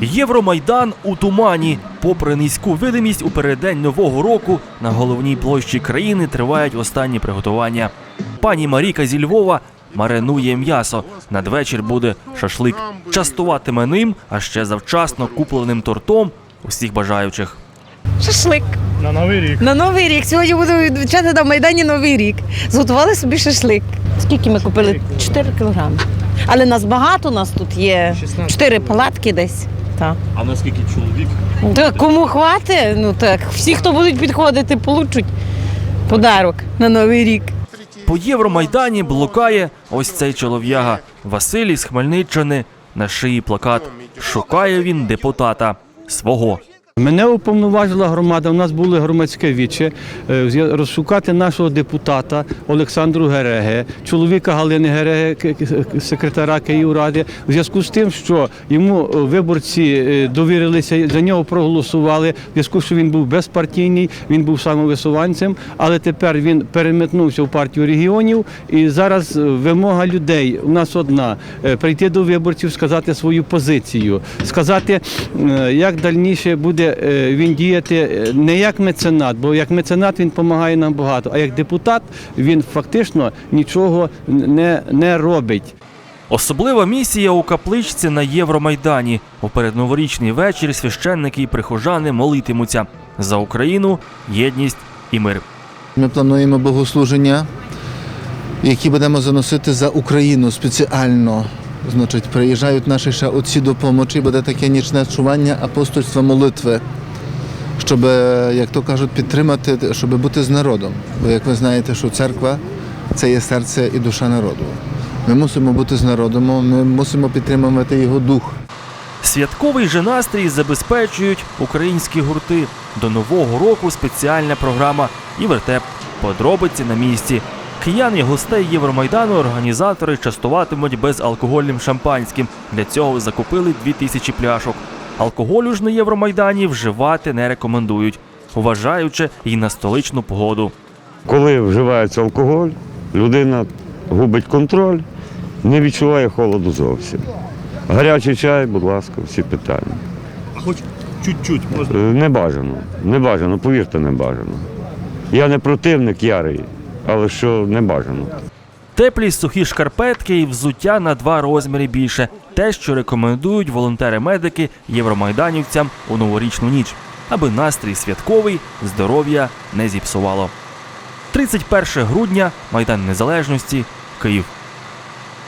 Євромайдан у тумані. Попри низьку видимість у переддень нового року на головній площі країни тривають останні приготування. Пані Маріка зі Львова маринує м'ясо. Надвечір буде шашлик. Частуватиме ним, а ще завчасно купленим тортом усіх бажаючих. Шашлик. На новий рік. На новий рік. Сьогодні буду відмічати на Майдані Новий рік. Зготували собі шашлик. Скільки ми купили? 4 кілограми. Але нас багато, нас тут є 16. 4 палатки десь. Так. А наскільки чоловік? Так, кому хватить? Ну так, всі, хто будуть підходити, получать подарок на Новий рік. По Євромайдані блукає ось цей чолов'яга Василій з Хмельниччини. На шиї плакат. Шукає він депутата свого. Мене уповноважила громада. У нас були громадське віче розшукати нашого депутата Олександру Гереге, чоловіка Галини Гереге, секретаря Київради, у зв'язку з тим, що йому е, виборці е, довірилися, за нього проголосували. В зв'язку, що він був безпартійний, він був самовисуванцем, але тепер він переметнувся в партію регіонів. І зараз е, вимога людей у нас одна: прийти до виборців, сказати свою позицію, сказати, як дальніше буде е, він діяти е, не як меценат, бо як меценат він допомагає нам багато, а як депутат він фактично нічого не, не робить. Особлива місія у капличці на Євромайдані. У передноворічний вечір священники і прихожани молитимуться за Україну, єдність і мир. Ми плануємо богослуження, які будемо заносити за Україну спеціально. Значить, приїжджають наші ще отці допомочі, буде таке нічне чування апостольства молитви, щоб, як то кажуть, підтримати, щоб бути з народом. Бо як ви знаєте, що церква це є серце і душа народу. Ми мусимо бути з народом, ми мусимо підтримувати його дух. Святковий же настрій забезпечують українські гурти. До нового року спеціальна програма і вертеп. Подробиці на місці. Киян і гостей Євромайдану організатори частуватимуть безалкогольним шампанським. Для цього закупили 2000 пляшок. Алкоголю ж на Євромайдані вживати не рекомендують, вважаючи і на столичну погоду. Коли вживається алкоголь, людина губить контроль, не відчуває холоду зовсім. Гарячий чай, будь ласка, всі питання. А хоч чуть-чуть можна. Е, Не бажано, не бажано, повірте, не бажано. Я не противник ярий, але що не бажано. Теплі сухі шкарпетки і взуття на два розміри більше. Те, що рекомендують волонтери-медики євромайданівцям у новорічну ніч, аби настрій святковий, здоров'я не зіпсувало. 31 грудня, Майдан Незалежності, Київ.